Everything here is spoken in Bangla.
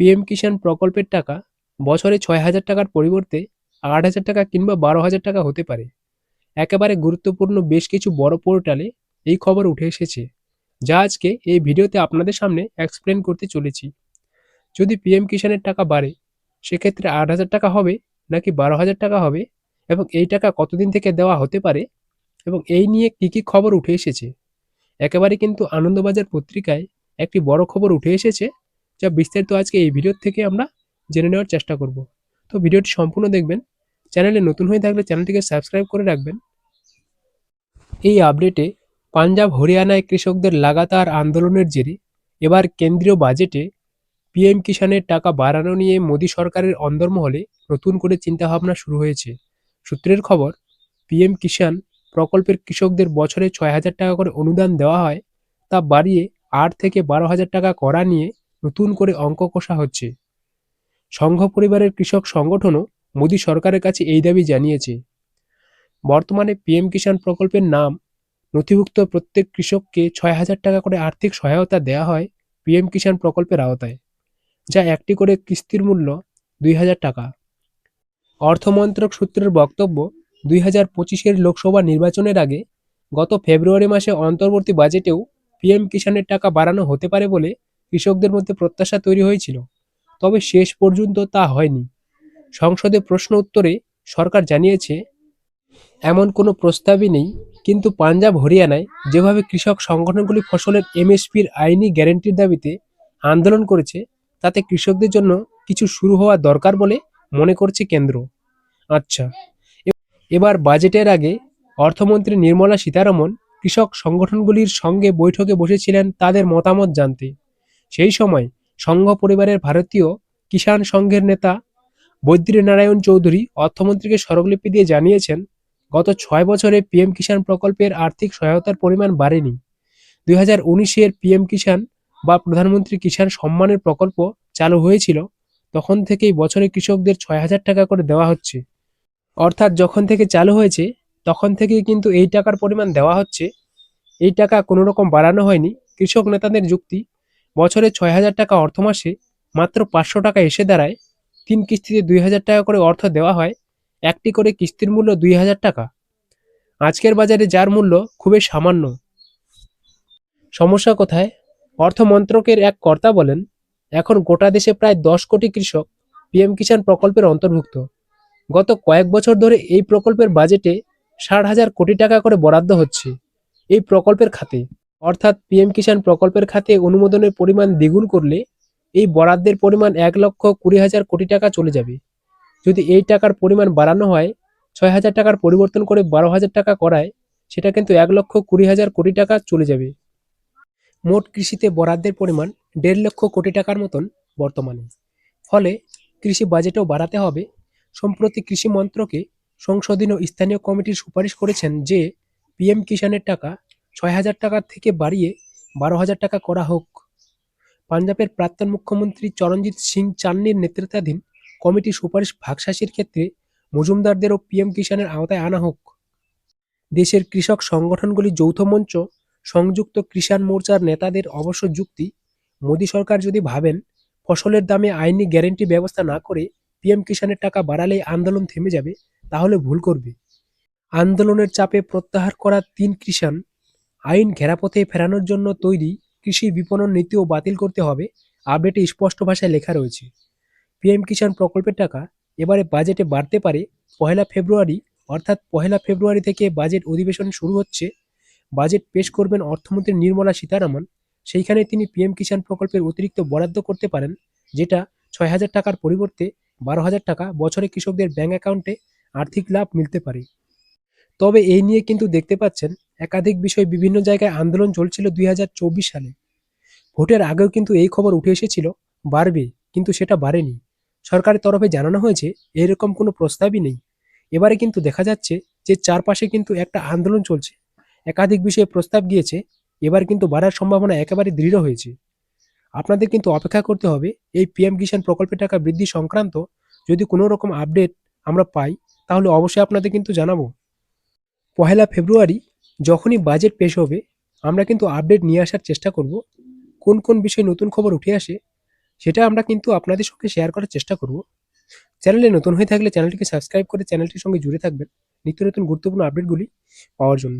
পিএম কিষাণ প্রকল্পের টাকা বছরে ছয় হাজার টাকার পরিবর্তে আট হাজার টাকা কিংবা বারো হাজার টাকা হতে পারে। একেবারে গুরুত্বপূর্ণ বেশ কিছু বড় পোর্টালে এই খবর উঠে এসেছে, যা আজকে এই ভিডিওতে আপনাদের সামনে এক্সপ্লেন করতে চলেছি। যদি পিএম কিষাণের টাকা বাড়ে, সেক্ষেত্রে আট হাজার টাকা হবে নাকি বারো হাজার টাকা হবে এবং এই টাকা কতদিন থেকে দেওয়া হতে পারে এবং এই নিয়ে কী কী খবর উঠে এসেছে? একেবারে কিন্তু আনন্দবাজার পত্রিকায় একটি বড় খবর উঠে এসেছে যা বিস্তারিত আজকে এই ভিডিও থেকে আমরা জেনে নেওয়ার চেষ্টা করব। তো ভিডিওটি সম্পূর্ণ দেখবেন, চ্যানেলে নতুন হয়ে থাকলে চ্যানেলটিকে সাবস্ক্রাইব করে রাখবেন। এই আপডেটে পাঞ্জাব হরিয়ানায় কৃষকদের লাগাতার আন্দোলনের জেরে এবার কেন্দ্রীয় বাজেটে পিএম কিষাণের টাকা বাড়ানো নিয়ে মোদী সরকারের অন্দরমহলে নতুন করে চিন্তাভাবনা শুরু হয়েছে। সূত্রের খবর, পিএম কিষাণ প্রকল্পের কৃষকদের বছরে ছয় হাজার টাকা করে অনুদান দেওয়া হয়, তা বাড়িয়ে আট থেকে বারো হাজার টাকা করা নিয়ে নতুন করে অঙ্ক কষা হচ্ছে। সংঘ পরিবারের কৃষক সংগঠনও মোদী সরকারের কাছে এই দাবি জানিয়েছে। বর্তমানে পিএম কিষাণ প্রকল্পের নাম নথিভুক্ত প্রত্যেক কৃষককে ছয় হাজার টাকা করে আর্থিক সহায়তা দেওয়া হয় পিএম কিষাণ প্রকল্পের আওতায়, যা একটি করে কিস্তির মূল্য দুই হাজার টাকা। অর্থমন্ত্রক সূত্রের বক্তব্য, দুই হাজার পঁচিশের লোকসভা নির্বাচনের আগে গত ফেব্রুয়ারি মাসে অন্তর্বর্তী বাজেটেও পিএম কিষাণের টাকা বাড়ানো হতে পারে বলে কৃষকদের মধ্যে প্রত্যাশা তৈরি হয়েছিল, তবে শেষ পর্যন্ত তা হয়নি। সংসদে প্রশ্ন উত্তরে সরকার জানিয়েছে, এমন কোনো প্রস্তাবই নেই, কিন্তু পাঞ্জাব, হরিয়ানায় যেভাবে কৃষক সংগঠনগুলি ফসলের এমএসপির আইনি গ্যারেন্টির দাবিতে আন্দোলন করেছে, তাতে কৃষকদের জন্য কিছু শুরু হওয়া দরকার বলে মনে করছে কেন্দ্র। আচ্ছা এবার বাজেটের আগে অর্থমন্ত্রী নির্মলা সীতারামন কৃষক সংগঠনগুলির সঙ্গে বৈঠকে বসেছিলেন তাদের মতামত জানতে। সেই সময় সংঘ পরিবারের ভারতীয় কিষাণ সংঘের নেতা বৈদ্যনারায়ণ চৌধুরী অর্থমন্ত্রীকে স্মারকলিপি দিয়ে জানিয়েছেন, গত ছয় বছরে পিএম কিষাণ প্রকল্পের আর্থিক সহায়তার পরিমাণ বাড়েনি। দুই হাজার উনিশের পিএম কিষাণ বা প্রধানমন্ত্রী কিষাণ সম্মানের প্রকল্প চালু হয়েছিল, তখন থেকেই বছরে কৃষকদের ছয় হাজার টাকা করে দেওয়া হচ্ছে। অর্থাৎ যখন থেকে চালু হয়েছে, তখন থেকেই কিন্তু এই টাকার পরিমাণ দেওয়া হচ্ছে। এই টাকা কোনো রকম বাড়ানো হয়নি। কৃষক নেতাদের যুক্তি বছরে ছয় হাজার টাকা অর্থ মাসে মাত্র পাঁচশো টাকা এসে দাঁড়ায়। তিন কিস্তিতে দুই হাজার টাকা করে অর্থ দেওয়া হয়। একটি করে কিস্তির মূল্য দুই হাজার টাকা। আজকের বাজারে যার মূল্য খুবই সামান্য। সমস্যা কোথায়? অর্থ মন্ত্রকের এক কর্তা বলেন, এখন গোটা দেশে প্রায় দশ কোটি কৃষক পিএম কিষাণ প্রকল্পের অন্তর্ভুক্ত। গত কয়েক বছর ধরে এই প্রকল্পের বাজেটে ষাট হাজার কোটি টাকা করে বরাদ্দ হচ্ছে এই প্রকল্পের খাতে। অর্থাৎ পিএম কিষাণ প্রকল্পের খাতে অনুমোদনের পরিমাণ দ্বিগুণ করলে এই বরাদ্দের পরিমাণ এক লক্ষ কুড়ি হাজার কোটি টাকা চলে যাবে। যদি এই টাকার পরিমাণ বাড়ানো হয়, ছয় হাজার টাকার পরিবর্তন করে বারো হাজার টাকা করায়, সেটা কিন্তু এক লক্ষ কুড়ি হাজার কোটি টাকা চলে যাবে। মোট কৃষিতে বরাদ্দের পরিমাণ দেড় লক্ষ কোটি টাকার মতন বর্তমানে। ফলে কৃষি বাজেটও বাড়াতে হবে। সম্প্রতি কৃষি মন্ত্রকে সংসদীয় স্থানীয় কমিটির সুপারিশ করেছেন যে, পিএম কিষাণের টাকা ছয় হাজার টাকা থেকে বাড়িয়ে বারো হাজার টাকা করা হোক। পাঞ্জাবের প্রাক্তন মুখ্যমন্ত্রী চরণজিৎ সিং চান্নির নেতৃত্বাধীন কমিটির সুপারিশ ভাগশাসীর ক্ষেত্রে মজুমদারদেরও পিএম কিষাণের আওতায় আনা হোক। দেশের কৃষক সংগঠনগুলি যৌথ মঞ্চ, সংযুক্ত কিষাণ মোর্চার নেতাদের অবশ্য যুক্তি, মোদী সরকার যদি ভাবেন ফসলের দামে আইনি গ্যারেন্টি ব্যবস্থা না করে পিএম কিষাণের টাকা বাড়ালেই আন্দোলন থেমে যাবে, তাহলে ভুল করবে। আন্দোলনের চাপে প্রত্যাহার করা তিন কিষাণ আইন ঘেরাপথে ফেরানোর জন্য তৈরি কৃষি বিপণন নীতিও বাতিল করতে হবে, আপডেটে স্পষ্ট ভাষায় লেখা রয়েছে। পিএম কিষাণ প্রকল্পের টাকা এবারে বাজেটে বাড়তে পারে, পহেলা ফেব্রুয়ারি অর্থাৎ পহেলা ফেব্রুয়ারি থেকে বাজেট অধিবেশন শুরু হচ্ছে। বাজেট পেশ করবেন অর্থমন্ত্রী নির্মলা সীতারামন, সেইখানে তিনি পিএম কিষাণ প্রকল্পের অতিরিক্ত বরাদ্দ করতে পারেন, যেটা ছয় হাজার টাকার পরিবর্তে বারো হাজার টাকা বছরে কৃষকদের ব্যাংক অ্যাকাউন্টে আর্থিক লাভ মিলতে পারে। তবে এই নিয়ে কিন্তু দেখতে পাচ্ছেন একাধিক বিষয় বিভিন্ন জায়গায় আন্দোলন চলছিল দুই হাজার চব্বিশ সালে। ভোটের আগেও কিন্তু এই খবর উঠে এসেছিল, বাড়বে, কিন্তু সেটা বাড়েনি। সরকারের তরফে জানানো হয়েছে এরকম কোনো প্রস্তাবই নেই। এবারে কিন্তু দেখা যাচ্ছে যে চারপাশে কিন্তু একটা আন্দোলন চলছে। একাধিক বিষয়ে প্রস্তাব গিয়েছে, এবার কিন্তু বাড়ার সম্ভাবনা একেবারে দৃঢ় হয়েছে। আপনাদের কিন্তু অপেক্ষা করতে হবে, এই পিএম কিষাণ প্রকল্পের টাকা বৃদ্ধি সংক্রান্ত যদি কোনো রকম আপডেট আমরা পাই, তাহলে অবশ্যই আপনাদের কিন্তু জানাব। পহেলা ফেব্রুয়ারি যখনই বাজেট পেশ হবে, আমরা কিন্তু আপডেট নিয়ে আসার চেষ্টা করব। কোন কোন বিষয়ে নতুন খবর উঠে আসে, সেটা আমরা কিন্তু আপনাদের সঙ্গে শেয়ার করার চেষ্টা করব। চ্যানেলে নতুন হয়ে থাকলে চ্যানেলটিকে সাবস্ক্রাইব করে চ্যানেলটির সঙ্গে জুড়ে থাকবেন। নিত্য নতুন গুরুত্বপূর্ণ আপডেটগুলি পাওয়ার জন্য।